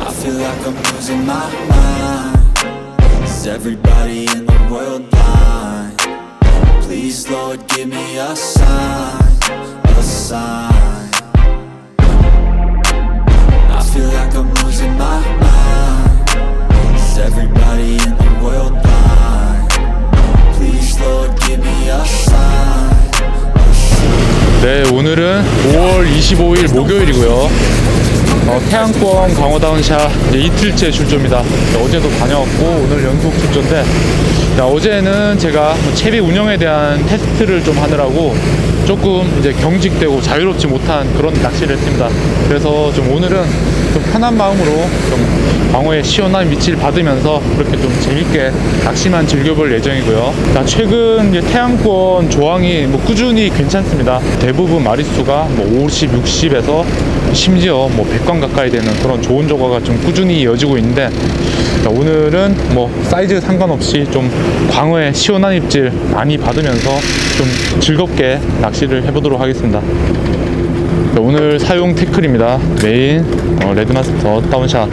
I feel like I'm losing my mind. Is everybody in the world blind? Please, Lord, give me a sign, a sign. I feel like I'm losing my mind. Is everybody in the world blind? Please, Lord, give me a sign. 네, 오늘은 5월 25일 목요일이고요. 어, 태양권 광어다운샷 이틀째 출조입니다. 네, 어제도 다녀왔고 오늘 연속 출조인데 자, 어제는 제가 뭐 채비 운영에 대한 테스트를 좀 하느라고 조금 이제 경직되고 자유롭지 못한 그런 낚시를 했습니다. 그래서 좀 오늘은 좀 편한 마음으로 좀 광어의 시원한 위치를 받으면서 그렇게 좀 재밌게 낚시만 즐겨볼 예정이고요. 자, 최근 태양권 조항이 뭐 꾸준히 괜찮습니다. 대부분 마리수가 뭐 50, 60에서 심지어 뭐 100관 가까이 되는 그런 좋은 조과가 좀 꾸준히 이어지고 있는데 자, 오늘은 뭐 사이즈 상관없이 좀 광어의 시원한 입질 많이 받으면서 좀 즐겁게 낚시를 해보도록 하겠습니다. 자, 오늘 사용 태클입니다. 메인 어, 레드마스터 다운샷.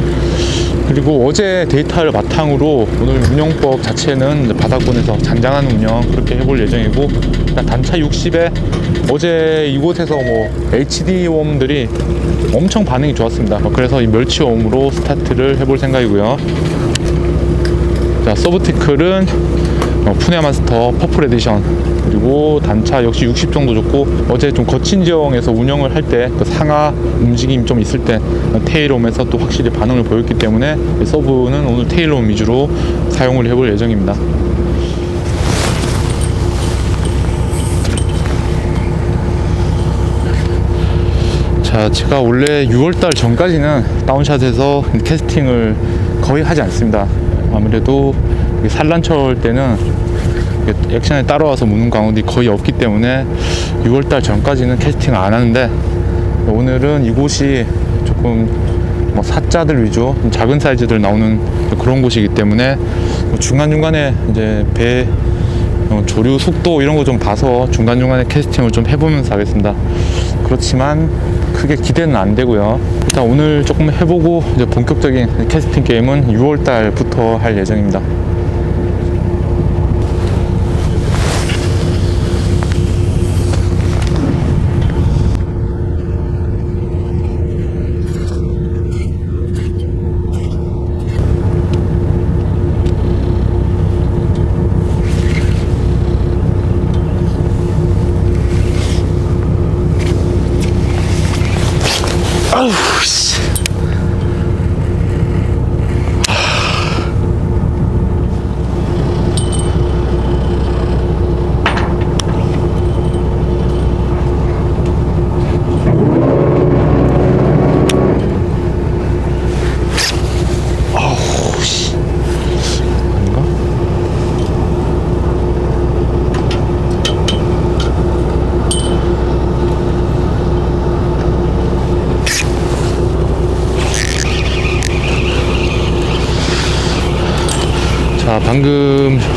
그리고 어제 데이터를 바탕으로 오늘 운영법 자체는 바닥권에서 잔잔한 운영 그렇게 해볼 예정이고 일단 단차 60에 어제 이곳에서 뭐 HD 웜들이 엄청 반응이 좋았습니다. 어, 그래서 이 멸치 웜으로 스타트를 해볼 생각이고요. 자 서브티클은 어, 푸네 마스터 퍼플 에디션 그리고 단차 역시 60 정도 좋고 어제 좀 거친 지형에서 운영을 할 때 그 상하 움직임 좀 있을 때 테일홈에서 또 확실히 반응을 보였기 때문에 이 서브는 오늘 테일홈 위주로 사용을 해볼 예정입니다. 자, 제가 원래 6월달 전까지는 다운샷에서 캐스팅을 거의 하지 않습니다. 아무래도 이 산란철 때는 액션에 따라와서 무는 강어들이 거의 없기 때문에 6월달 전까지는 캐스팅을 안 하는데 오늘은 이곳이 조금 뭐 사자들 위주, 좀 작은 사이즈들 나오는 그런 곳이기 때문에 뭐 중간중간에 이제 배 어, 조류 속도 이런 거 좀 봐서 중간중간에 캐스팅을 좀 해보면서 하겠습니다. 그렇지만 크게 기대는 안 되고요. 일단 오늘 조금 해보고 이제 본격적인 캐스팅 게임은 6월 달부터 할 예정입니다.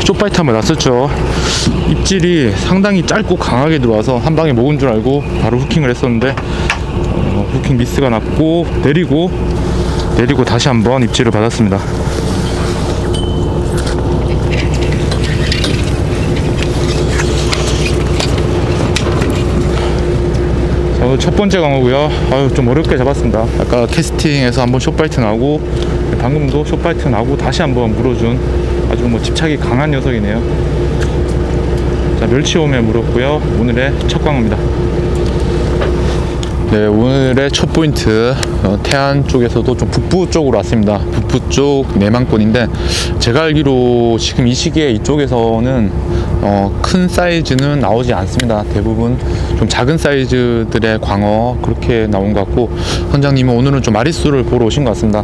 방금 쇼파이트 한번 났었죠. 입질이 상당히 짧고 강하게 들어와서 한 방에 먹은 줄 알고 바로 후킹을 했었는데 어, 후킹 미스가 났고 내리고 내리고 다시 한번 입질을 받았습니다. 첫 번째 강어고요. 아유 좀 어렵게 잡았습니다. 아까 캐스팅에서 한번 쇼파이트 나고 방금도 쇼파이트 나고 다시 한번 물어준 아주 뭐 집착이 강한 녀석이네요 자, 멸치오메 물었고요. 오늘의 첫 광어입니다. 네, 오늘의 첫 포인트 어, 태안 쪽에서도 좀 북부 쪽으로 왔습니다. 북부 쪽 내만권인데 제가 알기로 지금 이 시기에 이쪽에서는 어, 큰 사이즈는 나오지 않습니다. 대부분 좀 작은 사이즈들의 광어 그렇게 나온 것 같고 선장님은 오늘은 좀 마리수를 보러 오신 것 같습니다.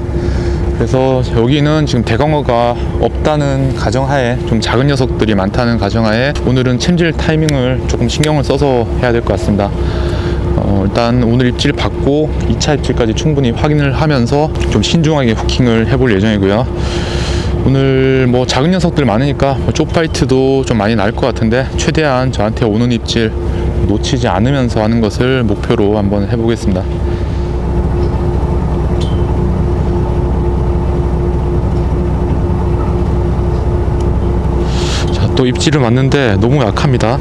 그래서 여기는 지금 대광어가 없다는 가정하에 좀 작은 녀석들이 많다는 가정하에 오늘은 챔질 타이밍을 조금 신경을 써서 해야 될 것 같습니다. 어, 일단 오늘 입질 받고 2차 입질까지 충분히 확인을 하면서 좀 신중하게 후킹을 해볼 예정이고요. 오늘 뭐 작은 녀석들 많으니까 뭐 쪽파이트도 좀 많이 날 것 같은데 최대한 저한테 오는 입질 놓치지 않으면서 하는 것을 목표로 한번 해보겠습니다. 또 입질을 맞는데 너무 약합니다.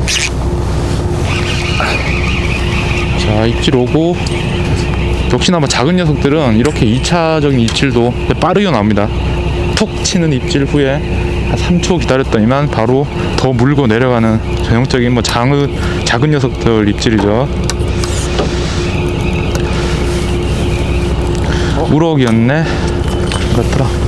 자, 입질 오고 역시나 뭐 작은 녀석들은 이렇게 2차적인 입질도 빠르게 나옵니다. 툭 치는 입질 후에 한 3초 기다렸더니만 바로 더 물고 내려가는 전형적인 뭐 작은 작은 녀석들 입질이죠. 우럭이었네. 그렇더라.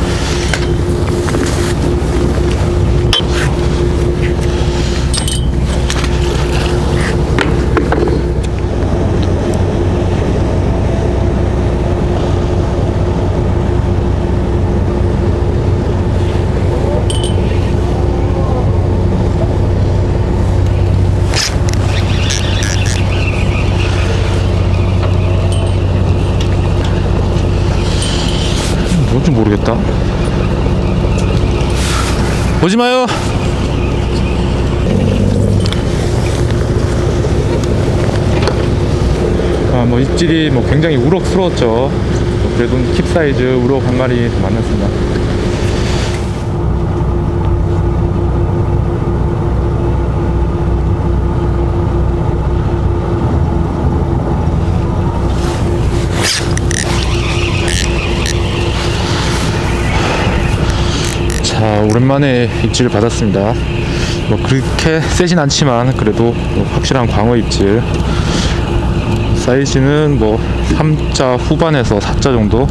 모르겠다. 오지 마요. 아, 뭐 입질이 뭐 굉장히 우럭스러웠죠. 그래도 킵 사이즈 우럭 한 마리 만났습니다. 오랜만에 입질을 받았습니다. 뭐 그렇게 세진 않지만 그래도 뭐 확실한 광어 입질. 사이즈는 뭐 3자 후반에서 4자 정도.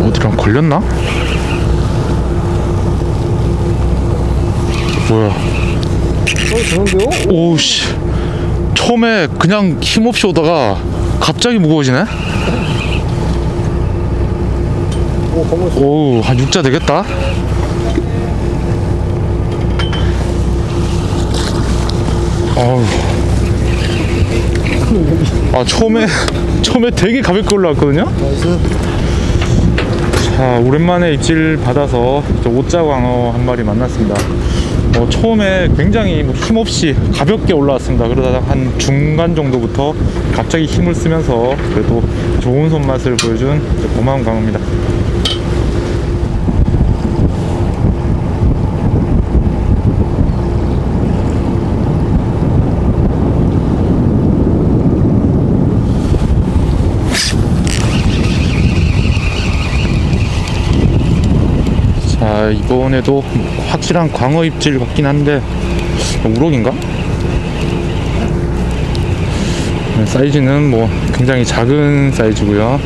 어디랑 걸렸나? 뭐야? 오우씨. 처음에 그냥 힘없이 오다가 갑자기 무거워지네? 오우, 한 6자 되겠다? 어우. 아, 처음에, 처음에 되게 가볍게 올라왔거든요? 자, 오랜만에 입질 받아서 저 오자 광어 한 마리 만났습니다. 어, 처음에 굉장히 뭐 힘없이 가볍게 올라왔습니다. 그러다가 한 중간 정도부터 갑자기 힘을 쓰면서 그래도 좋은 손맛을 보여준 고마운 광어입니다. 자 이번에도 확실한 광어 입질 같긴 한데 우럭인가? 네, 사이즈는 뭐 굉장히 작은 사이즈고요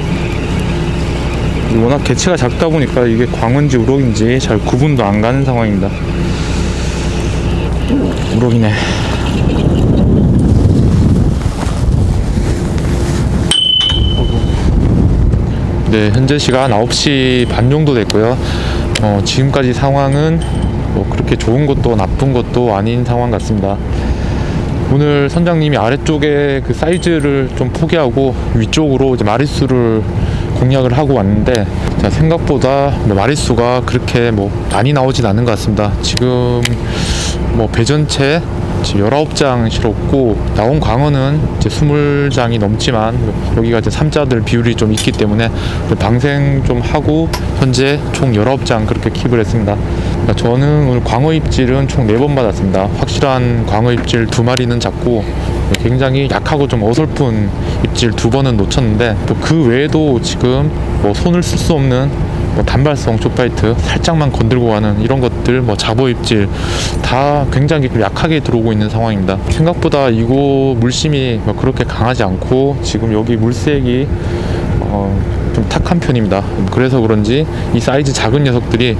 워낙 개체가 작다 보니까 이게 광어인지 우럭인지 잘 구분도 안 가는 상황입니다 우럭이네 네, 현재 시간 9시 반 정도 됐고요. 어, 지금까지 상황은 뭐 그렇게 좋은 것도 나쁜 것도 아닌 상황 같습니다. 오늘 선장님이 아래쪽에 그 사이즈를 좀 포기하고 위쪽으로 이제 마리수를 공략을 하고 왔는데 자, 생각보다 뭐 마리수가 그렇게 뭐 많이 나오진 않는 것 같습니다. 지금 뭐 배전체 지금 19장 실었고 나온 광어는 이제 20장이 넘지만 여기가 이제 3자들 비율이 좀 있기 때문에 방생 좀 하고 현재 총 19장 그렇게 킵을 했습니다. 그러니까 저는 오늘 광어 입질은 총 4번 받았습니다. 확실한 광어 입질 두 마리는 잡고 굉장히 약하고 좀 어설픈 입질 두 번은 놓쳤는데 또 그 외에도 지금 뭐 손을 쓸 수 없는 뭐 단발성 쇼파이트 살짝만 건들고 가는 이런 것들 뭐 잡어 입질 다 굉장히 좀 약하게 들어오고 있는 상황입니다. 생각보다 이곳 물심이 뭐 그렇게 강하지 않고 지금 여기 물색이 어, 좀 탁한 편입니다. 그래서 그런지 이 사이즈 작은 녀석들이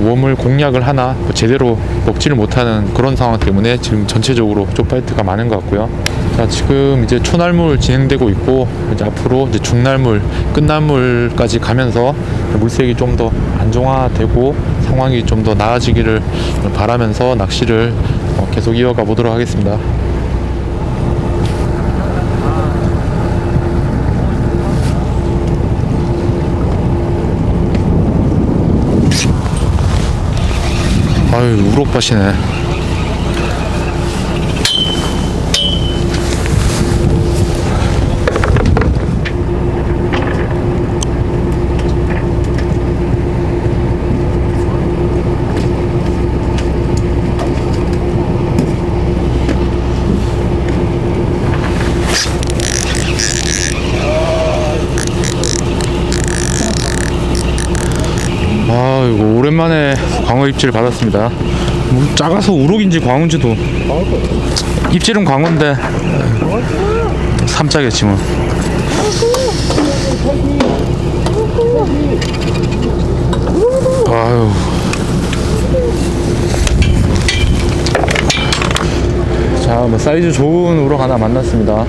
웜을 공략을 하나 뭐 제대로 먹지를 못하는 그런 상황 때문에 지금 전체적으로 쪽파이트가 많은 것 같고요. 자 지금 이제 초날물 진행되고 있고 이제 앞으로 이제 중날물 끝날물까지 가면서 물색이 좀 더 안정화되고 상황이 좀 더 나아지기를 바라면서 낚시를 어, 계속 이어가 보도록 하겠습니다. 아유 우럭밭이네 오랜만에 광어 입질 받았습니다. 뭐 작아서 우럭인지 광어인지도. 입질은 광어인데 삼자겠지 뭐. 아유. 자 뭐 사이즈 좋은 우럭 하나 만났습니다.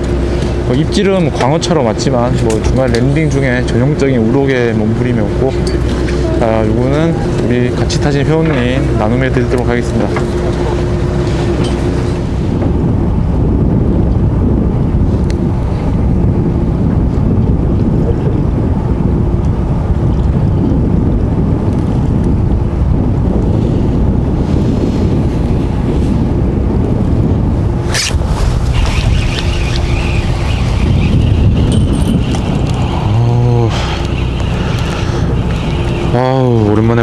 뭐 입질은 광어처럼 왔지만 뭐 중간 랜딩 중에 전형적인 우럭의 몸부림이었고 자, 이거는 우리 같이 타신 회원님 나눔해 드리도록 하겠습니다.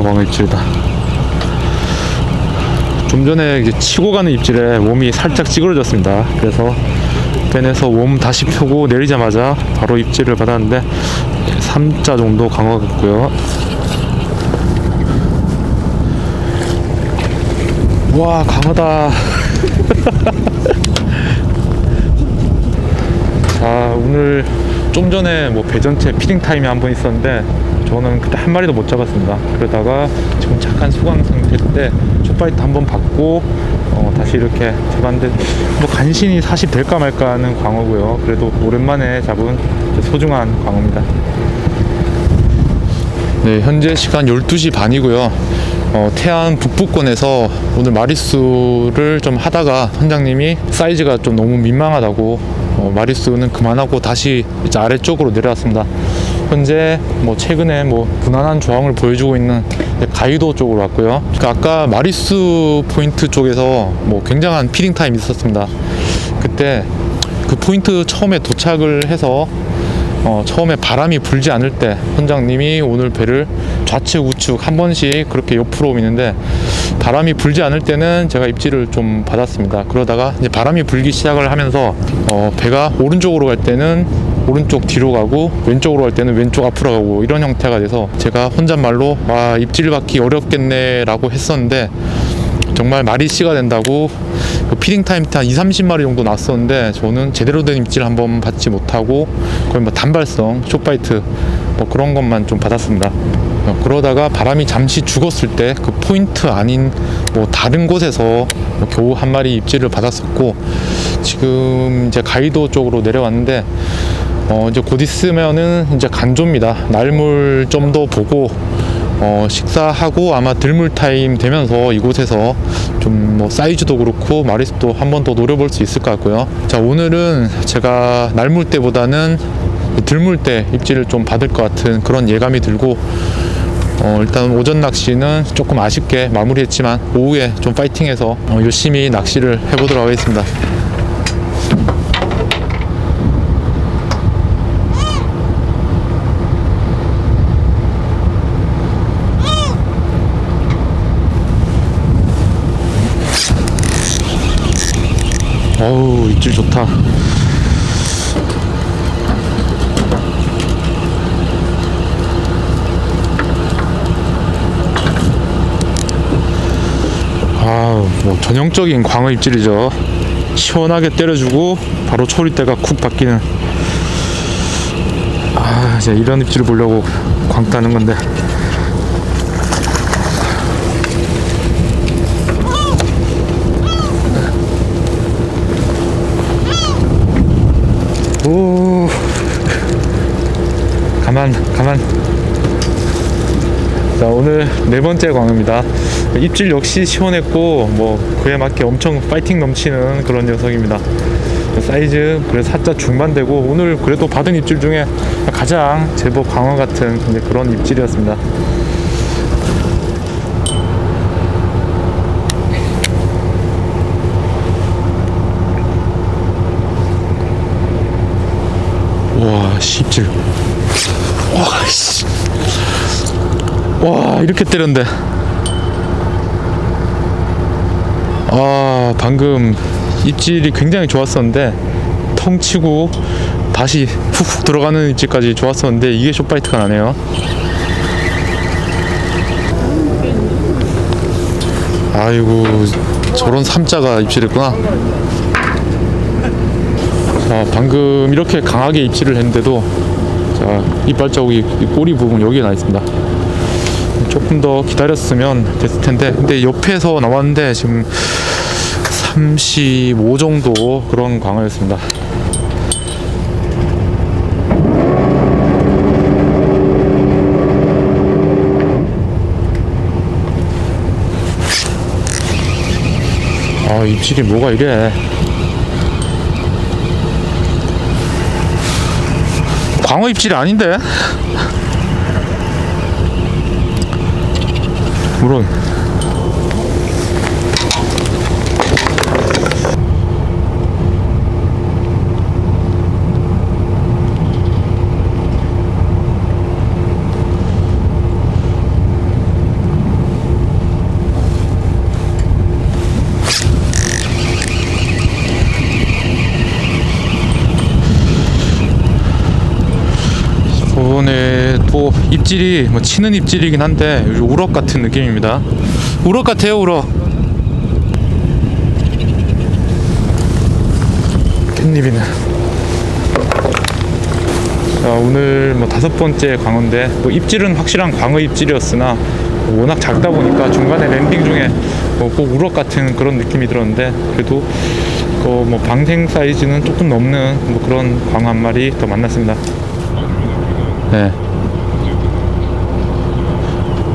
광어 입질이다. 좀 전에 치고 가는 입질에 몸이 살짝 찌그러졌습니다. 그래서 벤에서 몸 다시 펴고 내리자마자 바로 입질을 받았는데 3자 정도 있고요. 와 강하다. 자 오늘 좀 전에 뭐 배전체 피딩 타임이 한 번 있었는데 저는 그때 한 마리도 못 잡았습니다. 그러다가 지금 잠깐 수강 상태 때 숏바이트 한번 받고 어, 다시 이렇게 잡았는데 뭐 간신히 40 될까 말까 하는 광어고요. 그래도 오랜만에 잡은 소중한 광어입니다. 네, 현재 시간 12시 반이고요. 어, 태안 북부권에서 오늘 마리수를 좀 하다가 선장님이 사이즈가 좀 너무 민망하다고 어, 마리수는 그만하고 다시 아래쪽으로 내려왔습니다. 현재 뭐 최근에 뭐 무난한 조항을 보여주고 있는 가이도 쪽으로 왔고요. 그러니까 아까 마리수 포인트 쪽에서 뭐 굉장한 피딩 타임이 있었습니다. 그때 그 포인트 처음에 도착을 해서 어, 처음에 바람이 불지 않을 때 선장님이 오늘 배를 좌측 우측 한 번씩 그렇게 옆으로 미는데 바람이 불지 않을 때는 제가 입질을 좀 받았습니다. 그러다가 이제 바람이 불기 시작을 하면서 어, 배가 오른쪽으로 갈 때는 오른쪽 뒤로 가고 왼쪽으로 갈 때는 왼쪽 앞으로 가고 이런 형태가 돼서 제가 혼잣말로 와 입질 받기 어렵겠네 라고 했었는데 정말 말이 씨가 된다고 그 피딩 타임 때 한 2, 30마리 정도 났었는데 저는 제대로 된 입질 한번 받지 못하고 거의 뭐 단발성 숏바이트 뭐 그런 것만 좀 받았습니다. 어, 그러다가 바람이 잠시 죽었을 때 그 포인트 아닌 뭐 다른 곳에서 뭐 겨우 한 마리 입질을 받았었고 지금 이제 가이도 쪽으로 내려왔는데 어 이제 곧 있으면은 이제 간조입니다. 날물 좀 더 보고 어, 식사하고 아마 들물 타임 되면서 이곳에서 좀 뭐 사이즈도 그렇고 마리수도 한 번 더 노려볼 수 있을 것 같고요. 자 오늘은 제가 날물 때보다는 들물 때 입질을 좀 받을 것 같은 그런 예감이 들고 어, 일단 오전 낚시는 조금 아쉽게 마무리했지만 오후에 좀 파이팅해서 어, 열심히 낚시를 해보도록 하겠습니다. 어우 입질 좋다. 아뭐 전형적인 광어 입질이죠. 시원하게 때려주고 바로 초리대가 쿡 바뀌는. 아 이제 이런 입질을 보려고 광 따는 건데 가만 가만. 자 오늘 네 번째 광어입니다. 입질 역시 시원했고 뭐 그에 맞게 엄청 파이팅 넘치는 그런 녀석입니다. 사이즈 그래서 살짝 중반되고 오늘 그래도 받은 입질 중에 가장 제법 광어 같은 그런 입질이었습니다. 와, 십질. 와, 씨. 와, 이렇게 때렸는데. 아, 방금 입질이 굉장히 좋았었는데, 텅 치고 다시 훅훅 들어가는 입질까지 좋았었는데, 이게 숏바이트가 나네요. 아이고, 저런 삼자가 입질했구나. 자, 방금 이렇게 강하게 입질을 했는데도 자, 이빨 자국이 이 꼬리 부분 여기에 나 있습니다. 조금 더 기다렸으면 됐을 텐데 근데 옆에서 나왔는데 지금 35 정도 그런 광어였습니다. 아 입질이 뭐가 이래 광어 입질이 아닌데? 물론 또 입질이 뭐 치는 입질이긴 한데 우럭 같은 느낌입니다. 우럭 같아요, 우럭. 깻잎이네. 자, 오늘 뭐 다섯 번째 광어인데 뭐 입질은 확실한 광어 입질이었으나 워낙 작다 보니까 중간에 랜딩 중에 뭐꼭 우럭 같은 그런 느낌이 들었는데 그래도 그뭐 방생 사이즈는 조금 넘는 뭐 그런 광어 한 마리 더 만났습니다. 네.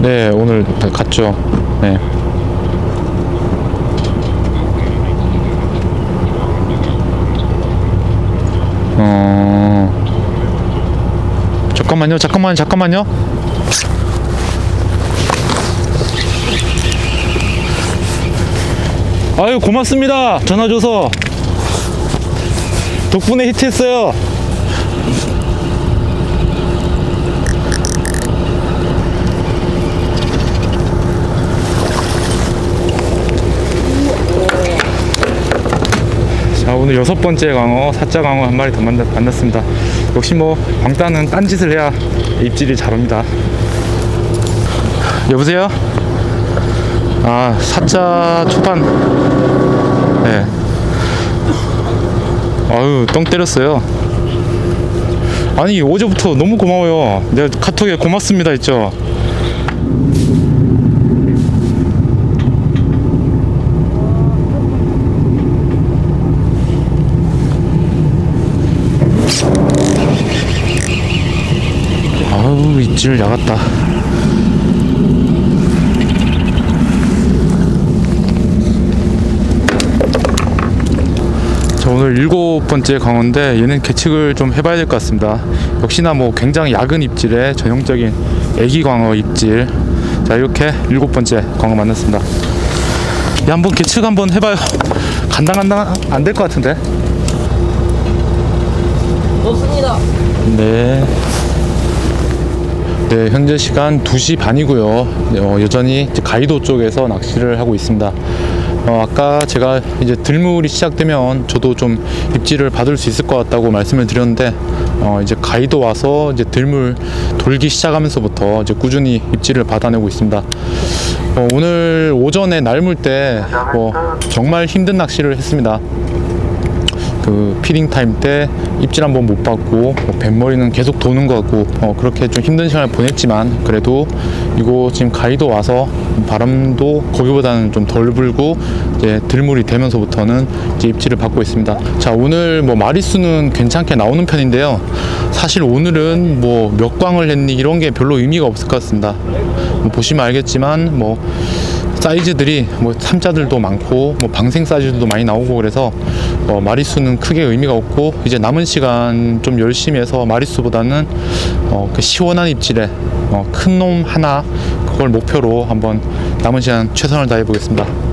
네, 오늘 다 갔죠. 네. 어. 잠깐만요, 잠깐만요, 잠깐만요. 아유, 고맙습니다. 전화 줘서. 덕분에 히트했어요. 오늘 여섯 번째 광어 사자 광어 한 마리 더 만나, 만났습니다. 역시 뭐 광따는 딴짓을 해야 입질이 잘 옵니다. 여보세요? 아 사자 초반. 네. 아유 똥 때렸어요. 아니 어제부터 너무 고마워요. 내가 카톡에 고맙습니다 했죠 입질 나갔다. 자 오늘 일곱 번째 광어인데 얘는 계측을 좀 해봐야 될 것 같습니다. 역시나 뭐 굉장히 작은 입질에 전형적인 애기 광어 입질. 자 이렇게 일곱 번째 광어 만났습니다. 야 한번 계측 한번 해봐요. 간당간당 안 될 것 같은데? 좋습니다. 네. 네, 현재 시간 2시 반이고요. 네, 어, 여전히 가이도 쪽에서 낚시를 하고 있습니다. 어, 아까 제가 이제 들물이 시작되면 저도 좀 입질을 받을 수 있을 것 같다고 말씀을 드렸는데 어, 이제 가이드 와서 이제 들물 돌기 시작하면서부터 이제 꾸준히 입질을 받아내고 있습니다. 어, 오늘 오전에 날물 때 뭐, 정말 힘든 낚시를 했습니다. 그 피딩 타임 때 입질 한번 못 받고 뭐 뱃머리는 계속 도는 것 같고 어, 그렇게 좀 힘든 시간을 보냈지만 그래도 이거 지금 가이드 와서 바람도 거기보다는 좀 덜 불고 이제 들물이 되면서부터는 이제 입질을 받고 있습니다. 자 오늘 뭐 마리수는 괜찮게 나오는 편인데요. 사실 오늘은 뭐 몇 광을 했니 이런 게 별로 의미가 없을 것 같습니다. 뭐 보시면 알겠지만 뭐 사이즈들이 뭐 삼자들도 많고 뭐 방생 사이즈도 많이 나오고 그래서 어, 마리수는 크게 의미가 없고 이제 남은 시간 좀 열심히 해서 마리수보다는 어, 그 시원한 입질에 어, 큰 놈 하나 그걸 목표로 한번 남은 시간 최선을 다해 보겠습니다.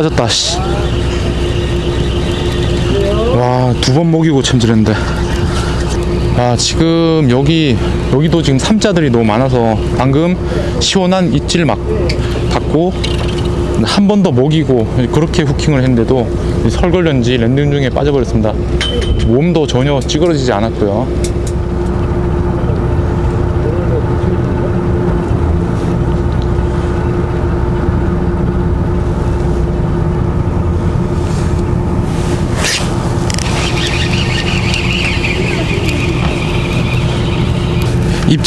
빠졌다 씨. 와 두 번 먹이고 챔질했는데. 아 지금 여기 여기도 지금 삼자들이 너무 많아서 방금 시원한 입질 막 받고 한 번 더 먹이고 그렇게 후킹을 했는데도 설걸렸는지 랜딩 중에 빠져버렸습니다. 몸도 전혀 찌그러지지 않았고요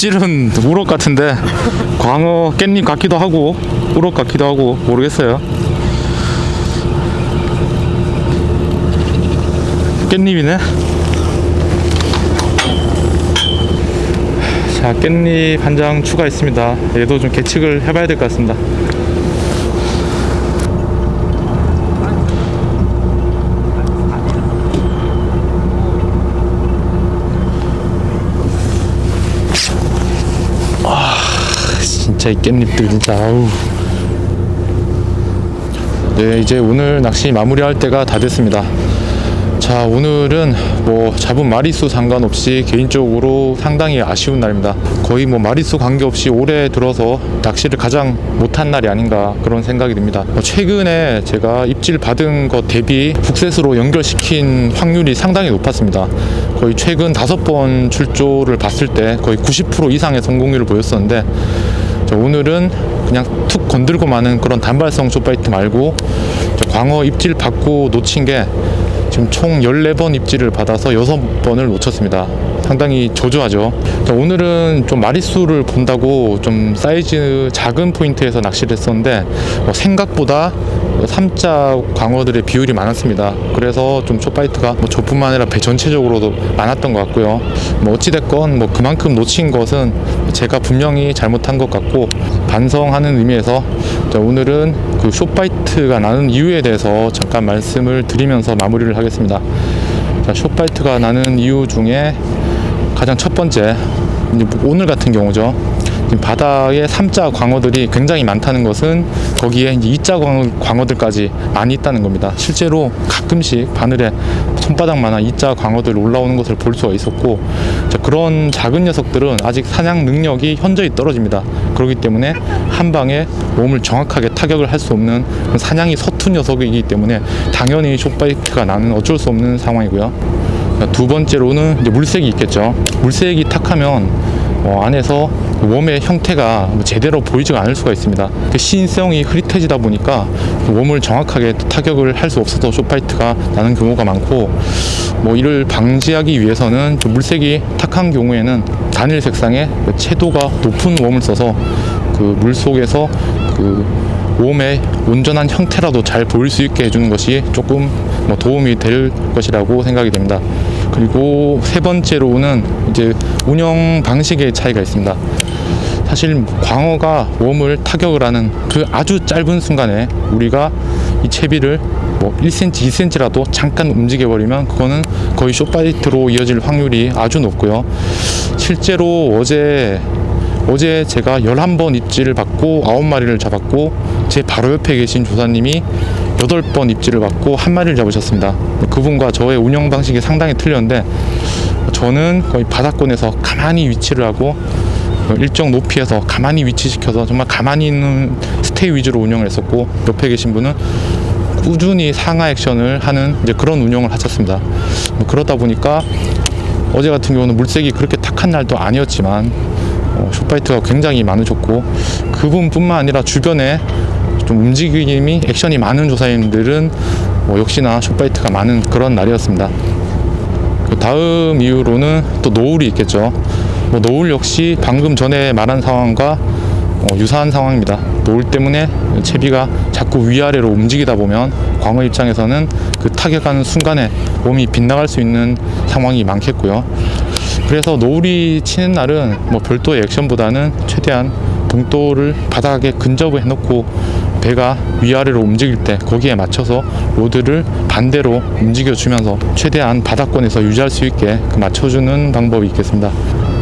입질은 우럭 같은데 광어 깻잎 같기도 하고 우럭 같기도 하고 모르겠어요. 깻잎이네. 자 깻잎 한 장 추가했습니다. 얘도 좀 계측을 해봐야 될 것 같습니다 진짜 이 깻잎들 진짜 아우. 네 이제 오늘 낚시 마무리할 때가 다 됐습니다. 자 오늘은 뭐 잡은 마리수 상관없이 개인적으로 상당히 아쉬운 날입니다. 거의 뭐 마리수 관계없이 올해 들어서 낚시를 가장 못한 날이 아닌가 그런 생각이 듭니다. 뭐 최근에 제가 입질 받은 것 대비 북셋으로 연결시킨 확률이 상당히 높았습니다. 거의 최근 다섯 번 출조를 봤을 때 거의 90% 이상의 성공률을 보였었는데 자, 오늘은 그냥 툭 건들고 마는 그런 단발성 쇼파이트 말고 저 광어 입질 받고 놓친 게 지금 총 14번 입질을 받아서 6번을 놓쳤습니다. 상당히 저조하죠. 자, 오늘은 좀 마리수를 본다고 좀 사이즈 작은 포인트에서 낚시를 했었는데 어, 생각보다 삼자 광어들의 비율이 많았습니다. 그래서 좀 초파이트가 뭐 저뿐만 아니라 배 전체적으로도 많았던 것 같고요. 뭐 어찌됐건 뭐 그만큼 놓친 것은 제가 분명히 잘못한 것 같고 반성하는 의미에서 자, 오늘은 그 쇼파이트가 나는 이유에 대해서 잠깐 말씀을 드리면서 마무리를 하겠습니다. 자, 쇼파이트가 나는 이유 중에 가장 첫 번째 오늘 같은 경우죠. 바다에 삼자 광어들이 굉장히 많다는 것은 거기에 이제 이자 광어, 광어 들까지 많이 있다는 겁니다. 실제로 가끔씩 바늘에 손바닥만한 이자 광어들 올라오는 것을 볼 수가 있었고 자, 그런 작은 녀석들은 아직 사냥 능력이 현저히 떨어집니다. 그렇기 때문에 한 방에 몸을 정확하게 타격을 할 수 없는 사냥이 서툰 녀석이기 때문에 당연히 숏바이트가 나는 어쩔 수 없는 상황이고요. 자, 두 번째로는 물색이 있겠죠. 물색이 탁하면 어, 안에서 웜의 형태가 뭐 제대로 보이지가 않을 수가 있습니다. 그 시인성이 흐릿해지다 보니까 그 웜을 정확하게 타격을 할 수 없어서 쇼파이트가 나는 경우가 많고 뭐 이를 방지하기 위해서는 좀 물색이 탁한 경우에는 단일 색상의 그 채도가 높은 웜을 써서 그 물 속에서 그 웜의 온전한 형태라도 잘 보일 수 있게 해주는 것이 조금 뭐 도움이 될 것이라고 생각이 됩니다. 그리고 세 번째로는 이제 운영 방식의 차이가 있습니다. 사실 광어가 웜을 타격을 하는 그 아주 짧은 순간에 우리가 이 채비를 뭐 1cm, 2cm라도 잠깐 움직여 버리면 그거는 거의 쇼파이트로 이어질 확률이 아주 높고요. 실제로 어제 어제 제가 11번 입질을 받고 9마리를 잡았고 제 바로 옆에 계신 조사님이 8번 입질을 받고 한 마리를 잡으셨습니다. 그분과 저의 운영 방식이 상당히 틀렸는데 저는 거의 바닥권에서 가만히 위치를 하고 일정 높이에서 가만히 위치시켜서 정말 가만히 있는 스테이 위주로 운영을 했었고 옆에 계신 분은 꾸준히 상하 액션을 하는 이제 그런 운영을 하셨습니다. 뭐 그러다 보니까 어제 같은 경우는 물색이 그렇게 탁한 날도 아니었지만 어, 숏바이트가 굉장히 많으셨고 그분뿐만 아니라 주변에 좀 움직임이 액션이 많은 조사님들은 뭐 역시나 숏바이트가 많은 그런 날이었습니다. 그 다음 이후로는 또 노을이 있겠죠. 뭐 노을 역시 방금 전에 말한 상황과 어, 유사한 상황입니다. 노을 때문에 채비가 자꾸 위아래로 움직이다 보면 광어 입장에서는 그 타격하는 순간에 몸이 빗나갈 수 있는 상황이 많겠고요. 그래서 노을이 치는 날은 뭐 별도의 액션보다는 최대한 봉돌을 바닥에 근접을 해놓고 배가 위아래로 움직일 때 거기에 맞춰서 로드를 반대로 움직여 주면서 최대한 바닥권에서 유지할 수 있게 그 맞춰주는 방법이 있겠습니다.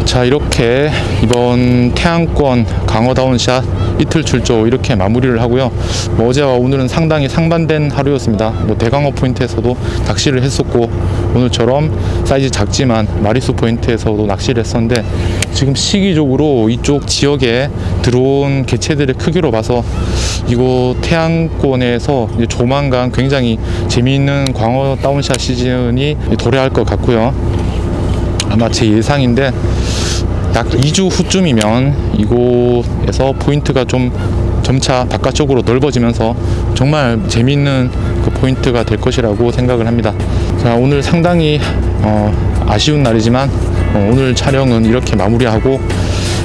자 이렇게 이번 태양권 강어다운 샷 이틀 출조 이렇게 마무리를 하고요. 뭐 어제와 오늘은 상당히 상반된 하루였습니다. 뭐 대강어 포인트에서도 낚시를 했었고 오늘처럼 사이즈 작지만 마리수 포인트에서도 낚시를 했었는데 지금 시기적으로 이쪽 지역에 들어온 개체들의 크기로 봐서 이곳 태양권에서 조만간 굉장히 재미있는 광어 다운샷 시즌이 도래할 것 같고요. 아마 제 예상인데 약 2주 후쯤이면 이곳에서 포인트가 좀 점차 바깥쪽으로 넓어지면서 정말 재미있는 그 포인트가 될 것이라고 생각을 합니다. 자, 오늘 상당히 어, 아쉬운 날이지만 어, 오늘 촬영은 이렇게 마무리하고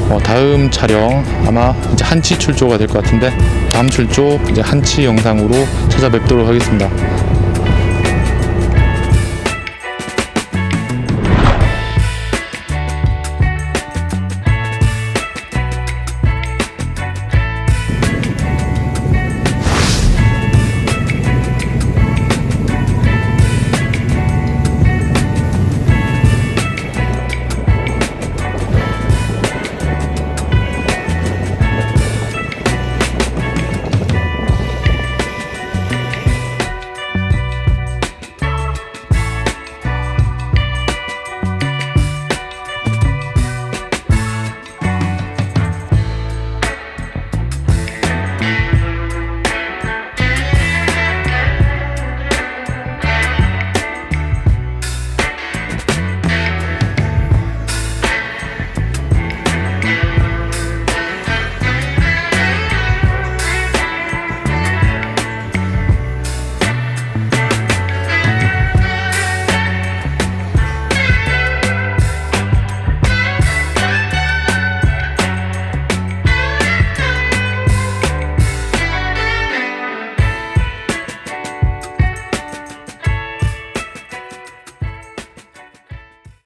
어, 다음 촬영 아마 이제 한치 출조가 될 것 같은데 다음 출조 이제 한치 영상으로 찾아뵙도록 하겠습니다.